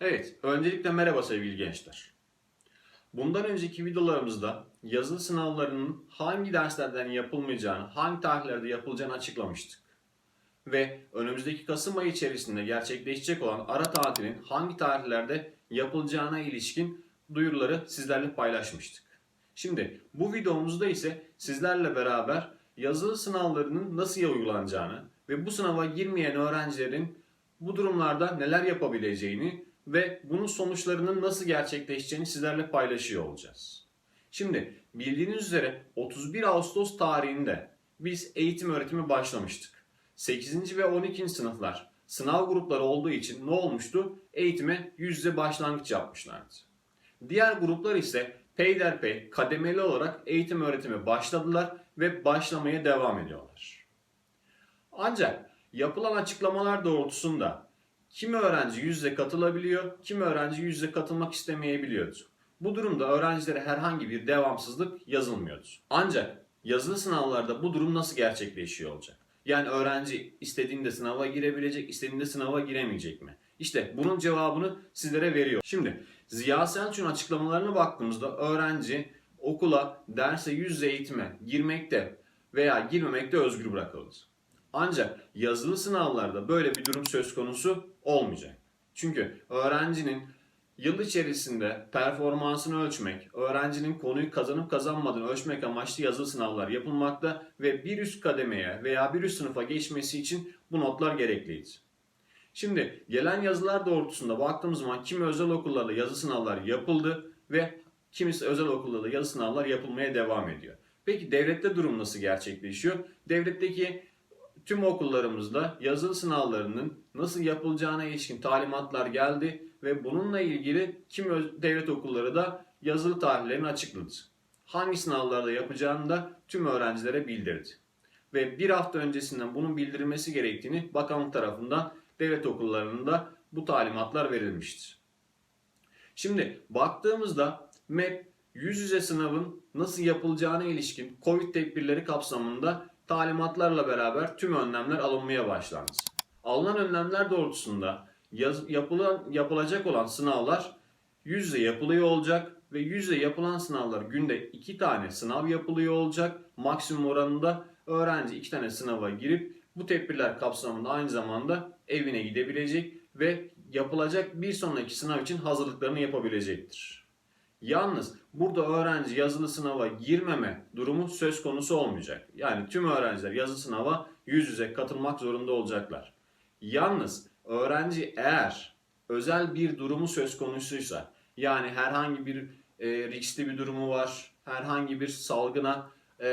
Evet, öncelikle merhaba sevgili gençler. Bundan önceki videolarımızda yazılı sınavlarının hangi derslerden yapılmayacağını, hangi tarihlerde yapılacağını açıklamıştık. Ve önümüzdeki Kasım ayı içerisinde gerçekleşecek olan ara tatilin hangi tarihlerde yapılacağına ilişkin duyuruları sizlerle paylaşmıştık. Şimdi bu videomuzda ise sizlerle beraber yazılı sınavlarının nasıl uygulanacağını ve bu sınava girmeyen öğrencilerin bu durumlarda neler yapabileceğini ve bunun sonuçlarının nasıl gerçekleşeceğini sizlerle paylaşıyor olacağız. Şimdi bildiğiniz üzere 31 Ağustos tarihinde biz eğitim öğretimi başlamıştık. 8. ve 12. sınıflar sınav grupları olduğu için ne olmuştu? Eğitime yüz yüze başlangıç yapmışlardı. Diğer gruplar ise peyderpey kademeli olarak eğitim öğretime başladılar ve başlamaya devam ediyorlar. Ancak yapılan açıklamalar doğrultusunda kimi öğrenci yüz yüze katılabiliyor, kimi öğrenci yüz yüze katılmak istemeyebiliyordu. Bu durumda öğrencilere herhangi bir devamsızlık yazılmıyordu. Ancak yazılı sınavlarda bu durum nasıl gerçekleşiyor olacak? Yani öğrenci istediğinde sınava girebilecek, istediğinde sınava giremeyecek mi? İşte bunun cevabını sizlere veriyor. Şimdi Ziya Selçuk'un açıklamalarına baktığımızda öğrenci okula, derse, yüz yüze eğitime girmekte veya girmemekte özgür bırakılır. Ancak yazılı sınavlarda böyle bir durum söz konusu olmayacak. Çünkü öğrencinin yıl içerisinde performansını ölçmek, öğrencinin konuyu kazanıp kazanmadığını ölçmek amaçlı yazılı sınavlar yapılmakta ve bir üst kademeye veya bir üst sınıfa geçmesi için bu notlar gerekliydi. Şimdi gelen yazılar doğrultusunda baktığımız zaman kimi özel okullarda yazı sınavlar yapıldı ve kimisi özel okullarda yazı sınavlar yapılmaya devam ediyor. Peki devlette durum nasıl gerçekleşiyor? Devletteki tüm okullarımızda yazılı sınavlarının nasıl yapılacağına ilişkin talimatlar geldi ve bununla ilgili kim devlet okulları da yazılı tarihlerini açıkladı. Hangi sınavlarda yapacağını da tüm öğrencilere bildirdi. Ve bir hafta öncesinden bunun bildirilmesi gerektiğini bakanlık tarafından devlet okullarında bu talimatlar verilmiştir. Şimdi baktığımızda MEP yüz yüze sınavın nasıl yapılacağına ilişkin COVID tedbirleri kapsamında talimatlarla beraber tüm önlemler alınmaya başlandı. Alınan önlemler doğrultusunda yaz- yapılan, yapılacak olan sınavlar yüz yüze yapılıyor olacak ve yüz yüze yapılan sınavlar günde iki tane sınav yapılıyor olacak. Maksimum oranında öğrenci iki tane sınava girip bu tedbirler kapsamında aynı zamanda evine gidebilecek ve yapılacak bir sonraki sınav için hazırlıklarını yapabilecektir. Yalnız burada öğrenci yazılı sınava girmeme durumu söz konusu olmayacak. Yani tüm öğrenciler yazılı sınava yüz yüze katılmak zorunda olacaklar. Yalnız öğrenci eğer özel bir durumu söz konusuysa yani herhangi bir e, riskli bir durumu var, herhangi bir salgına e,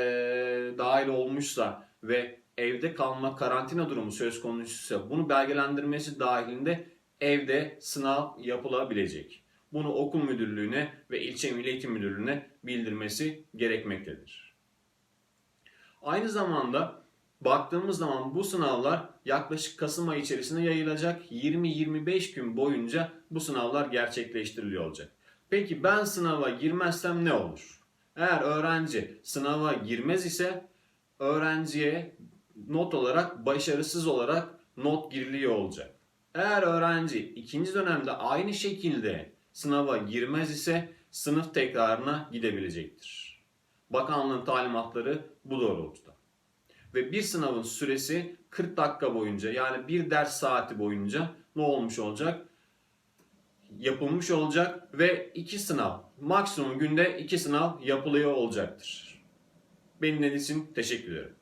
dahil olmuşsa ve evde kalma karantina durumu söz konusuysa bunu belgelendirmesi dahilinde evde sınav yapılabilecek. Bunu okul müdürlüğüne ve ilçe milli eğitim müdürlüğüne bildirmesi gerekmektedir. Aynı zamanda baktığımız zaman bu sınavlar yaklaşık Kasım ayı içerisinde yayılacak. 20-25 gün boyunca bu sınavlar gerçekleştiriliyor olacak. Peki ben sınava girmezsem ne olur? Eğer öğrenci sınava girmez ise öğrenciye not olarak başarısız olarak not giriliyor olacak. Eğer öğrenci ikinci dönemde aynı şekilde sınava girmez ise sınıf tekrarına gidebilecektir. Bakanlığın talimatları bu doğrultuda. Ve bir sınavın süresi 40 dakika boyunca yani bir ders saati boyunca ne olmuş olacak? Yapılmış olacak ve iki sınav maksimum günde iki sınav yapılıyor olacaktır. Beni için teşekkür ederim.